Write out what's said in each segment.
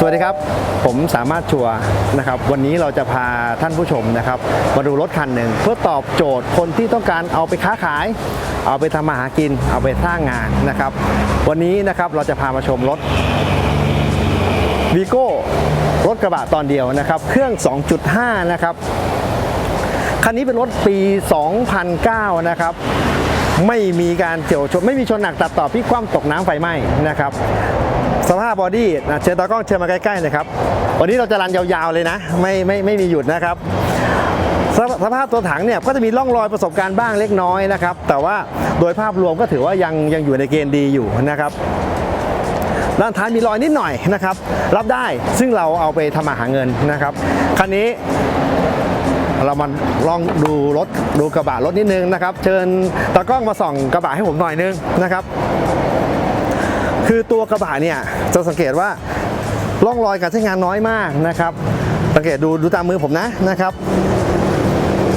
สวัสดีครับ ผมสามารถชัวนะครับ วันนี้เราจะพาท่านผู้ชมนะครับ มาดูรถคันหนึ่งเพื่อตอบโจทย์คนที่ต้องการเอาไปค้าขาย เอาไปทำมาหากิน เอาไปสร้างงานนะครับ วันนี้นะครับเราจะพามาชมรถวีโก้รถกระบะตอนเดียวนะครับ เครื่อง 2.5 นะครับ คันนี้เป็นรถปี 2009 นะครับไม่มีการเฉียวชนไม่มีชนหนักตัดต่อพลิกคว่ำตกน้ำไฟไหม้นะครับ สภาพบอดี้นะเชิญตากล้องเชิญมาใกล้ๆนะครับ วันนี้เราจะรันยาวๆเลยนะ ไม่ไม่ไม่มีหยุดนะครับสภสภาพตัวถังเนี่ยก็จะมีร่องรอยประสบการณ์บ้างเล็กน้อยนะครับ แต่ว่าโดยภาพรวมก็ถือว่ายังยังอยู่ในเกณฑ์ดีอยู่นะครับด้านท้ายมีรอยนิดหน่อยนะครับ รับได้ซึ่งเราเอาไปทำมาหาเงินนะครับคันนี้เรามาลองดูรถดูกระบะรถนิดนึงนะครับ เชิญตากล้องมาส่องกระบะให้ผมหน่อยนึงนะครับ คือตัวกระบะเนี่ยจะสังเกตว่าร่องรอยการใช้งานน้อยมากนะครับ สังเกตดูดูตามมือผมนะนะครับ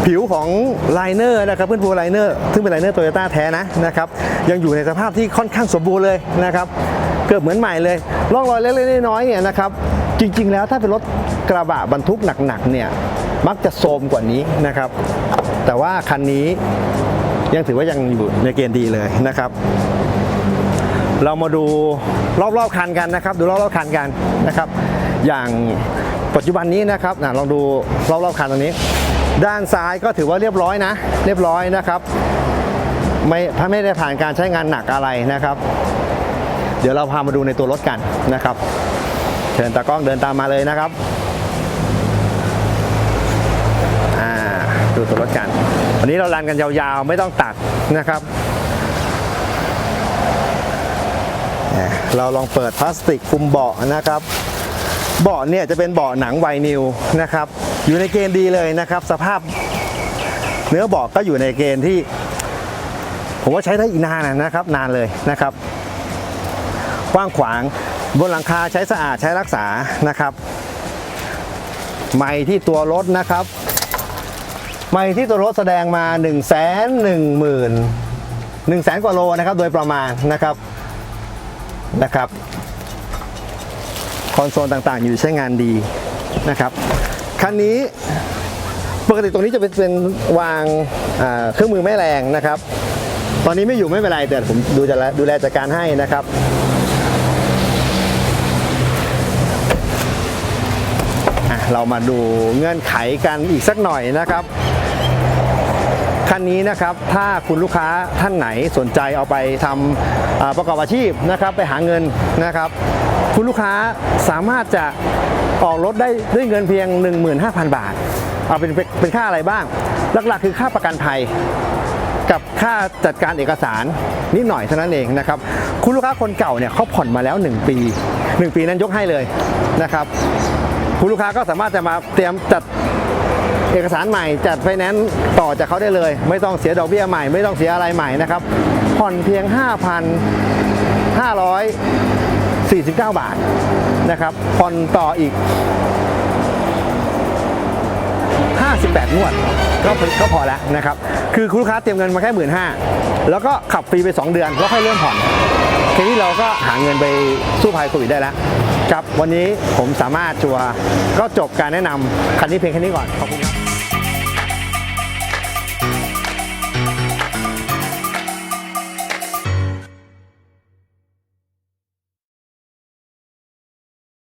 ผิวของไลเนอร์นะครับเพื่อนพูไลเนอร์ซึ่งเป็นไลเนอร์โตโยต้าแท้นะนะครับ ยังอยู่ในสภาพที่ค่อนข้างสมบูรณ์เลยนะครับ เกือบเหมือนใหม่เลยร่องรอยเล็กๆน้อยๆเนี่ยนะครับ จริงๆแล้วถ้าเป็นรถกระบะบรรทุกหนักๆเนี่ยมักจะโทรมกว่านี้นะครับ แต่ว่าคันนี้ยังถือว่ายังอยู่ในเกณฑ์ดีเลยนะครับ เรามาดูรอบๆคันกันนะครับ ดูรอบๆคันกันนะครับ อย่างปัจจุบันนี้นะครับนะลองดูรอบๆคันตรงนี้ ด้านซ้ายก็ถือว่าเรียบร้อยนะ เรียบร้อยนะครับ ไม่ถ้าไม่ได้ผ่านการใช้งานหนักอะไรนะครับ เดี๋ยวเราพามาดูในตัวรถกันนะครับ เชิญตากล้องเดินตามมาเลยนะครับอ่าดูตัวรถกัน วันนี้เราลันกันยาวๆ ไม่ต้องตัดนะครับ เราลองเปิดพลาสติกคุมเบาะนะครับเบาะเนี่ยจะเป็นเบาะหนังไวนิลนะครับ อยู่ในเกณฑ์ดีเลยนะครับ สภาพเนื้อเบาะก็อยู่ในเกณฑ์ที่ ผมว่าใช้ได้อีกนานนะครับ นานเลยนะครับกว้างขวางบนหลังคาใช้สะอาดใช้รักษานะครับ ไม้ที่ตัวรถนะครับ ไม้ที่ตัวรถแสดงมา1นึ่งแสนหนึ่งหมื่นหนึ่งแสนกว่าโลนะครับ โดยประมาณนะครับ นะครับ คอนโซลต่างๆ อยู่ใช้งานดีนะครับคันนี้ปกติตรงนี้จะเป็นเป็นวางเครื่องมือแม่แรงนะครับ ตอนนี้ไม่อยู่ไม่เป็นไรแต่ผมดูจะดูแลจัดการให้นะครับเรามาดูเงื่อนไขกันอีกสักหน่อยนะครับ คันนี้นะครับถ้าคุณลูกค้าท่านไหนสนใจเอาไปทำอ่าประกอบอาชีพนะครับไปหาเงินนะครับ คุณลูกค้าสามารถจะออกรถได้ด้วยเงินเพียง 15,000 บาท เอาเป็นเป็นเป็นค่าอะไรบ้าง หลักๆ คือค่าประกันภัยกับค่าจัดการเอกสารนิดหน่อยเท่านั้นเองนะครับ คุณลูกค้าคนเก่าเนี่ยเขาผ่อนมาแล้ว 1 ปี 1 ปีนั้นยกให้เลยนะครับ คุณลูกค้าก็สามารถจะมาเตรียมจัด เอกสารใหม่จัดไฟแนนซ์ต่อจากเขาได้เลย ไม่ต้องเสียดอกเบี้ยใหม่ไม่ต้องเสียอะไรใหม่นะครับผ่อนเพียง 5,549 บาทนะครับผ่อนต่ออีก 58 งวดก็ก็พอแล้วนะครับ คือคุณลูกค้าเตรียมเงินมาแค่หมื่นห้าแล้วก็ขับฟรีไป 2 เดือน แล้วค่อยเริ่มผ่อนแค่นี้เราก็หาเงินไปสู้ภัยโควิดได้แล้ว ครับวันนี้ผมสามารถชัวร์ก็จบการแนะนำคันนี้เพียงแค่นี้ก่อนขอบคุณครับ